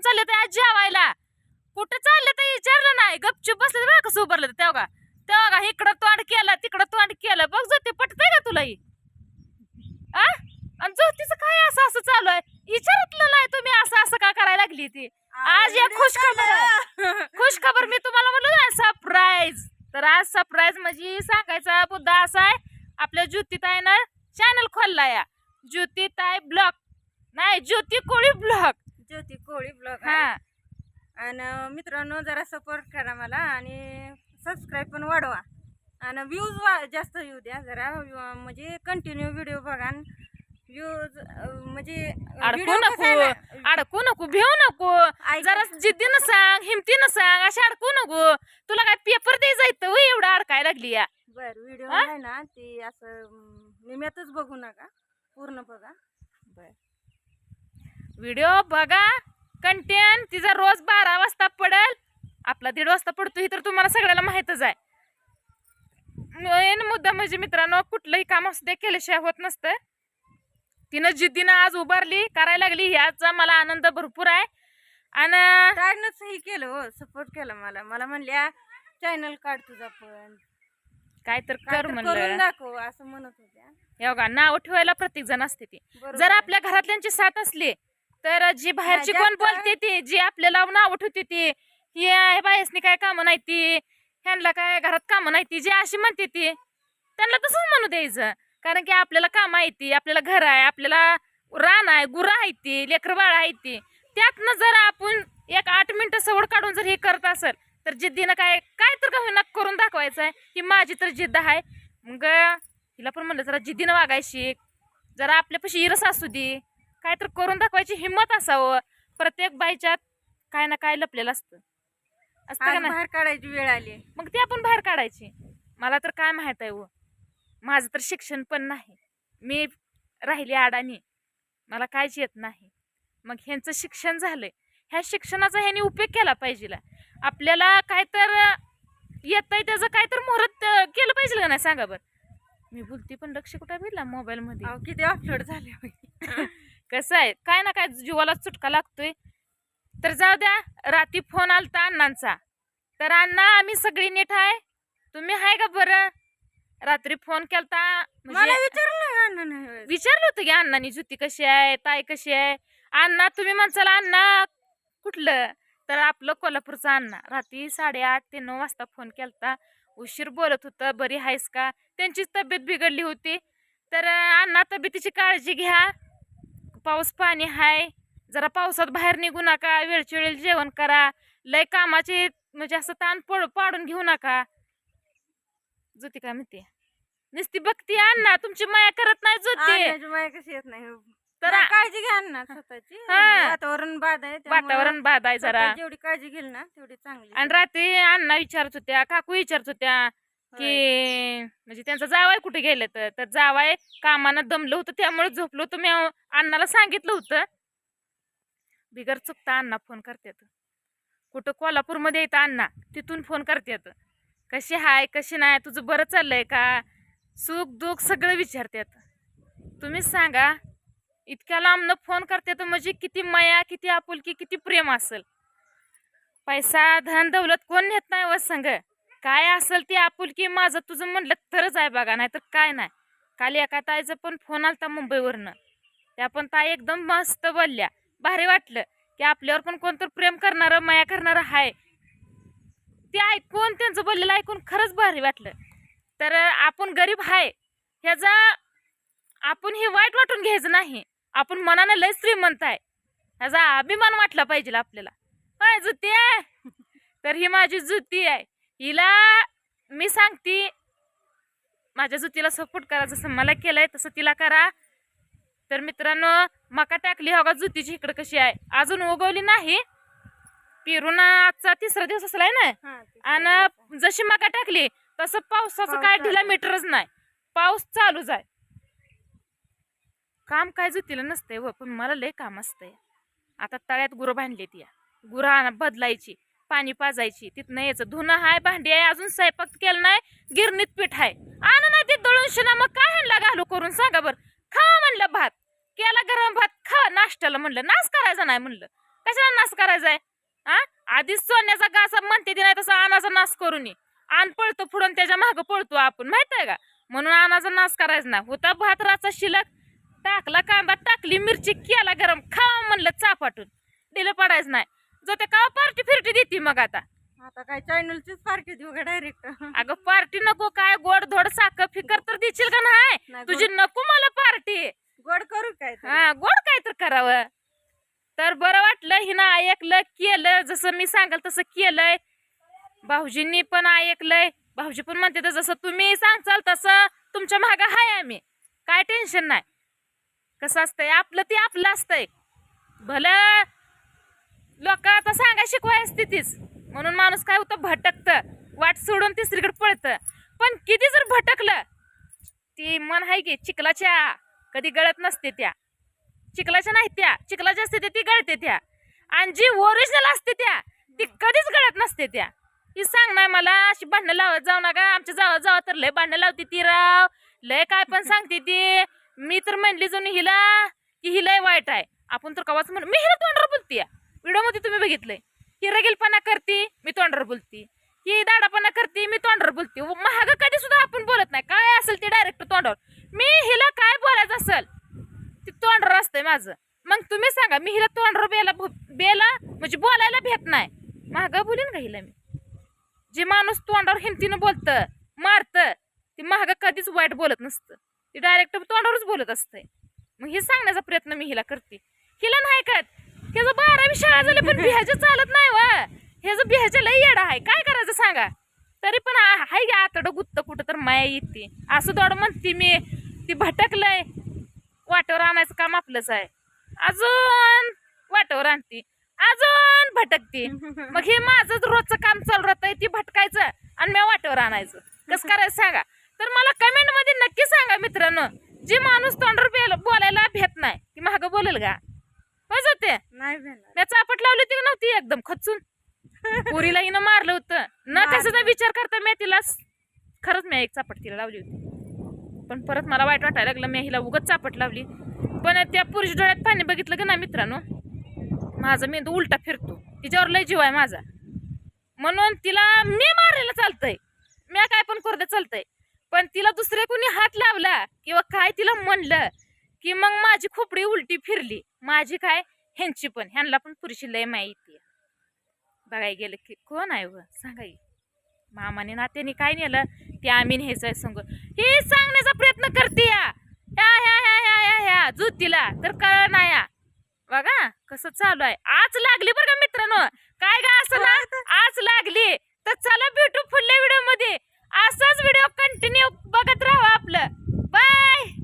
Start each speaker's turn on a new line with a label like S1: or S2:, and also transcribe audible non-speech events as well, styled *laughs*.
S1: घेऊन चालले ते आज जेवायला. कुठं चालले ते विचारलं नाही. गपचूप बसले बघा कसं उभारलं ते तेव्हा का? तेव्हा का इकडं तोंड केलं तिकडं तोंड केलं. बघ जाते पटतंय का तुला ही? आ? आणि ज्योतीचं काय असं असं चालू आहे? विचारतलं नाही तुम्ही असं असं का करायला लागली ती? आज एक खुश खबर. *laughs* खुश खबर मी तुम्हाला म्हणलं ना सरप्राईज तर आज सरप्राईज म्हणजे सांगायचा मुद्दा असा आहे आपल्या ज्योतिताईनं चॅनल खोलला या. ज्योतिताई ब्लॉग नाही ज्योती कोळी ब्लॉग
S2: ज्योती कोळी ब्लॉग
S1: हा.
S2: आणि मित्रांनो जरा सपोर्ट करा मला आणि सबस्क्राईब पण वाढवा. आणि व्ह्यूज वा जास्त येऊ द्या जरा. म्हणजे कंटिन्यू व्हिडिओ बघा व्ह्यूज म्हणजे
S1: अडकू नको अडकू नको भेऊ नको. जरा जिद्दीनं सांग हिमतीनं सांग अशी अडकू नको. तुला काय पेपर द्यायचा होय एवढं अडकाय लागली या.
S2: बर व्हिडिओ? आहे ना ती असं निम्यातच बघू नका पूर्ण बघा
S1: व्हिडिओ बघा कंटेंट तिचा रोज बारा वाजता पडेल. आपला दीड वाजता पडतो ही तर तुम्हाला सगळ्याला माहीतच आहे. मेन मुद्दा म्हणजे मित्रांनो कुठलंही काम असू दे केल्याशिवाय होत नसतं. तिनं जिद्दीनं आज उभारली करायला लागली ह्याचा मला आनंद भरपूर आहे. आणि
S2: केलं हो सपोर्ट केला मला. मला म्हणल्या चॅनल काढ तुझा पण.
S1: काय तर कर म्हणलं.
S2: दाखव असं म्हणत होत्या.
S1: हे बघा नाव ठेवायला प्रत्येक जण असते ती. जर. आपल्या घरातल्यांची साथ असली तर जी बाहेरची कोण बोलते ती जी आपल्याला नाव ठेवते ती ही आहे बायसनी काय कामं नाही ती ह्यांना काय घरात कामं नाही ती जी अशी म्हणते ती त्यांना तसंच म्हणू द्यायचं. कारण की आपल्याला काम आहे ती आपल्याला घर आहे आपल्याला रान आहे गुरं आहे ती लेकर बाळ आहे ती. त्यातनं जर आपण एक आठ मिनिटं सवड काढून जर हे करत असेल तर जिद्दीनं काय काय तर का होईना करून दाखवायचं आहे ही माझी तर जिद्द आहे. मग हिला पण म्हणलं जरा जिद्दीनं वागायची. जरा आपल्यापाशी इरस असू दे. काय तर करून दाखवायची हिंमत असावं. प्रत्येक बाईच्यात काय ना काय लपलेलं असतं. असतं का
S2: आज बाहेर काढायची वेळ आली.
S1: मग ती आपण बाहेर काढायची. मला तर काय माहीत आहे व माझं तर शिक्षण पण नाही. मी राहिली अडाणी. मला काहीच येत नाही. मग ह्यांचं शिक्षण झालंय. ह्या शिक्षणाचा ह्यांनी उपयोग केला पाहिजे आपल्याला काय तर येत आहे त्याचं काय तर मुहूर्त केलं पाहिजे का नाही? सांगा बरं. मी बोलते पण लक्ष कुठं भेटला मोबाईलमध्ये.
S2: अहो, किती अपलोड झाले. *laughs*
S1: कसं आहे? काय ना काय जीवाला चुटका लागतोय. तर जाऊ द्या रात्री फोन आलता अण्णांचा. तर अण्णा आम्ही सगळी नीट आहे? तुम्ही आहे का बरं? रात्री फोन केलता
S2: मला
S1: म्हणजे
S2: विचारलं नाही होय.
S1: विचारलं होतं की अण्णानी ज्योती कशी आहे ताई कशी आहे? अण्णा तुम्ही म्हणसाला अण्णा कुठलं? तर आपलं कोल्हापूरचं अण्णा. रात्री साडेआठ ते नऊ वाजता फोन केलता. उशीर बोलत होतं बरी आहेस का? त्यांचीच तब्येत बिघडली होती. तर अण्णा तब्येतीची काळजी घ्या. पाऊस पाणी हाय जरा पावसात बाहेर निघू नका वेळच्या वेळेला जेवण करा लय कामाचे म्हणजे असं ताण पड पाडून घेऊ नका. ज्योती काय म्हणते नुसती बघती अण्णा तुमची माया करत नाही
S2: अन्नाची माया कशी येत नाही?
S1: तर
S2: काळजी घ्या ना स्वतःची.
S1: हा.
S2: वातावरण बाद आहे त्यामुळं
S1: वातावरण बाद आहे जरा.
S2: जेवढी काळजी घेईल ना तेवढी चांगली
S1: आणि रात्री अण्णा विचारत होत्या काकू विचारत होत्या. की म्हणजे त्यांचा जावाय कुठे गेले तर तर जावाय. कामानं दमलं होतं त्यामुळे झोपलो होतं. मी अण्णाला सांगितलं होतं. बिगर चुकता अण्णा फोन करतात कुठं कोल्हापूरमध्ये येतं अण्णा तिथून फोन करतात कशी हाय कशी नाही तुझं बरं चाललंय का? सुख दुःख सगळं विचारतात तुम्हीच सांगा इतक्या लांबनं फोन करतात म्हणजे किती माया किती आपुलकी किती प्रेम असेल. पैसा धन दौलत कोण नेत नाही व संग. काय असेल ती आपुलकी माझं तुझं म्हणलं तरच आहे बघा नाही तर काय नाही. काल एका ताईचा पण फोन आलता मुंबईवरनं. त्या पण ताई एकदम मस्त बोलल्या. भारी वाटलं की आपल्यावर पण कोणतं प्रेम करणारं माया करणारं आहे ते ऐकून त्यांचं बोललेलं ऐकून खरंच भारी वाटलं. तर आपण गरीब आहे ह्याचा आपण हे वाईट वाटून घ्यायचं नाही. आपण मनानं लय श्रीमंत आहे. ह्याचा अभिमान वाटला पाहिजे आपल्याला. होय जुती आहे. *laughs* तर ही माझी जुती आहे. हिला मी सांगते माझ्या जुतीला सपोर्ट करा जसं मला केलंय तसं तिला करा. तर मित्रांनो मका टाकली हो का जुतीची इकडं कशी आहे? अजून उगवली नाही. पेरून आजचा तिसरा दिवस असलाय ना?
S2: हा,
S1: आणि जशी मका टाकली तसं पावसाचं काय. ढिला मीटरच नाही. पाऊस चालूच आहे. काम काय जुतीला नसतंय व पण मला लय काम असतंय. आता तळ्यात गुरं बांधली ती गुरं बदलायची. पाणी पाजायची. तिथनं यायचं धुणं हाय भांडी आहे अजून स्वयंपाक केलं नाही गिरणीत पीठ आहे आण नाही ते दळून शिना मग काय ह्यांना घालू करून सांगा बरं. खा म्हणलं भात. केला गरम भात खा. नाश्त्याला म्हणलं नाश करायचा नाही म्हणलं. कशाला नाश आहे हा आधीच सोन्याचा गासा म्हणते ती नाही तसा अनाचा नाश करून ये. आण पळतो पुढून त्याच्या मागं पळतो आपण माहीत आहे का? म्हणून अनाचा नाश करायचा नाही. होता भात राचा शिलक. टाकला कांदा टाकली मिरची केला गरम. खा म्हणलं चापाटून. दिलं पडायचं नाही. जो ते का पार्टी फिरटी देते मग आता?
S2: आता काय चॅनलचीच पार्टी देऊ का डायरेक्ट
S1: अगं पार्टी नको काय गोड धोड साखर फिकर तर देशील का नाही? तुझी नको मला पार्टी.
S2: गोड करू काय?
S1: हा गोड काय तर करावं. तर बरं वाटलं हिनं ऐकलं केलं जसं मी सांगाल तसं केलंय. भाऊजींनी पण ऐकलंय. भाऊजी पण म्हणते तर जसं तुम्ही सांगचाल तसं तुमच्या मागं हाय आम्ही. काय टेन्शन नाही. कसं असतंय आपलं ते आपलं असतंय. भलं लोक आता सांगा शिकवाय असते तीच. म्हणून माणूस काय होतं भटकतं. वाट सोडून तिसरीकडे पळतं. पण किती जर भटकलं ती मन आहे की चिखलाच्या कधी गळत नसते त्या. चिखलाच्या नाही त्या. चिखलाच्या असते त्या ती गळते त्या. आणि जी ओरिजिनल असते त्या ती कधीच गळत नसते त्या. ती सांग ना मला अशी भांडणं लावत जाऊ नका. आमच्या जावा जावा तर लय भांडणं लावते ती राव. लय काय पण सांगते ती. मी तर म्हणली जाऊन हिला की ही लय वाईट आहे. आपण तर कवाच म्हण मी हिला तोंडावर बोलते व्हिडिओमध्ये तुम्ही बघितलंय. ही रगीलपणा करते मी तोंडावर बोलते. ही दाडापणा करते मी तोंडावर बोलते. महाग कधी सुद्धा आपण बोलत नाही. काय असेल ते डायरेक्ट तोंडावर. मी हिला काय बोलायचं असेल ते तोंडावर असतंय माझं. मग तुम्ही सांगा मी हिला तोंडावर बेला बेला म्हणजे बोलायला भेट नाही. महाग बोलीन का हिला मी? जे माणूस तोंडावर हिमतीनं बोलतं मारतं ते महाग कधीच वाईट बोलत नसतं. ते डायरेक्ट तोंडावरच बोलत असतंय. मग हे सांगण्याचा प्रयत्न मी हिला करते. हिला नाही कळत. ह्याचं बारावी शाळा झाली पण बिहायचं चालत नाही व. ह्याचं बिहायचं लई येडा आहे. काय करायचं सांगा? तरी पण आ- हाय गे आतड गुत्त कुठं तर माया येते. असं दोड म्हणते मी. ती भटकलंय. वाटेवर आणायचं काम आपलंच आहे. अजून वाटेवर आणते. अजून भटकते. मग हे माझं रोजचं काम चालू राहतंय ती भटकायचं आणि मी वाटेवर आणायचं. कसं करायचं सांगा? तर मला कमेंटमध्ये नक्की सांगा मित्रांनो. जे माणूस तोंडावर बोलायला भेट नाही ती महाग बोलेल का? होय जाते
S2: नाही भेटणार.
S1: मी चापट लावली होती का नव्हती एकदम खचून? पुरीला हिनं मारलं होतं. न कशाचा विचार करता मी तिला खरंच मी एक चापट तिला लावली होती. पण परत मला वाईट वाटायला लागलं. मी हिला उगत चापट लावली. पण त्या पुरुष डोळ्यात पाणी बघितलं का ना मित्रांनो? माझा मेंदू उलटा फिरतो. तिच्यावर लय जीव आहे माझा. म्हणून तिला मी मारायला चालतंय. मी काय पण करू दे चालतंय. पण तिला दुसरे कोणी हात लावला किंवा काय तिला म्हणलं की मग माझी खोपडी उलटी फिरली. माझी काय? ह्यांची पण. ह्यांना पण पुरुषी लय माहिती बघायला गेलं की कोण आहे व? सांगाय मामाने नात्याने काय नेलं? ते आम्ही न्यायचं सांगू. हे सांगण्याचा प्रयत्न करते या. ह्या ह्या ह्या ह्या ह्या ह्या जुतीला तर कळ नाही या. बघा कसं चालू आहे. आज लागली बरं का मित्रांनो? काय गा असं ना? आज लागली. तर चला भेटू फुडल्या व्हिडिओमध्ये असाच व्हिडिओ कंटिन्यू बघत राहा आपलं. बाय!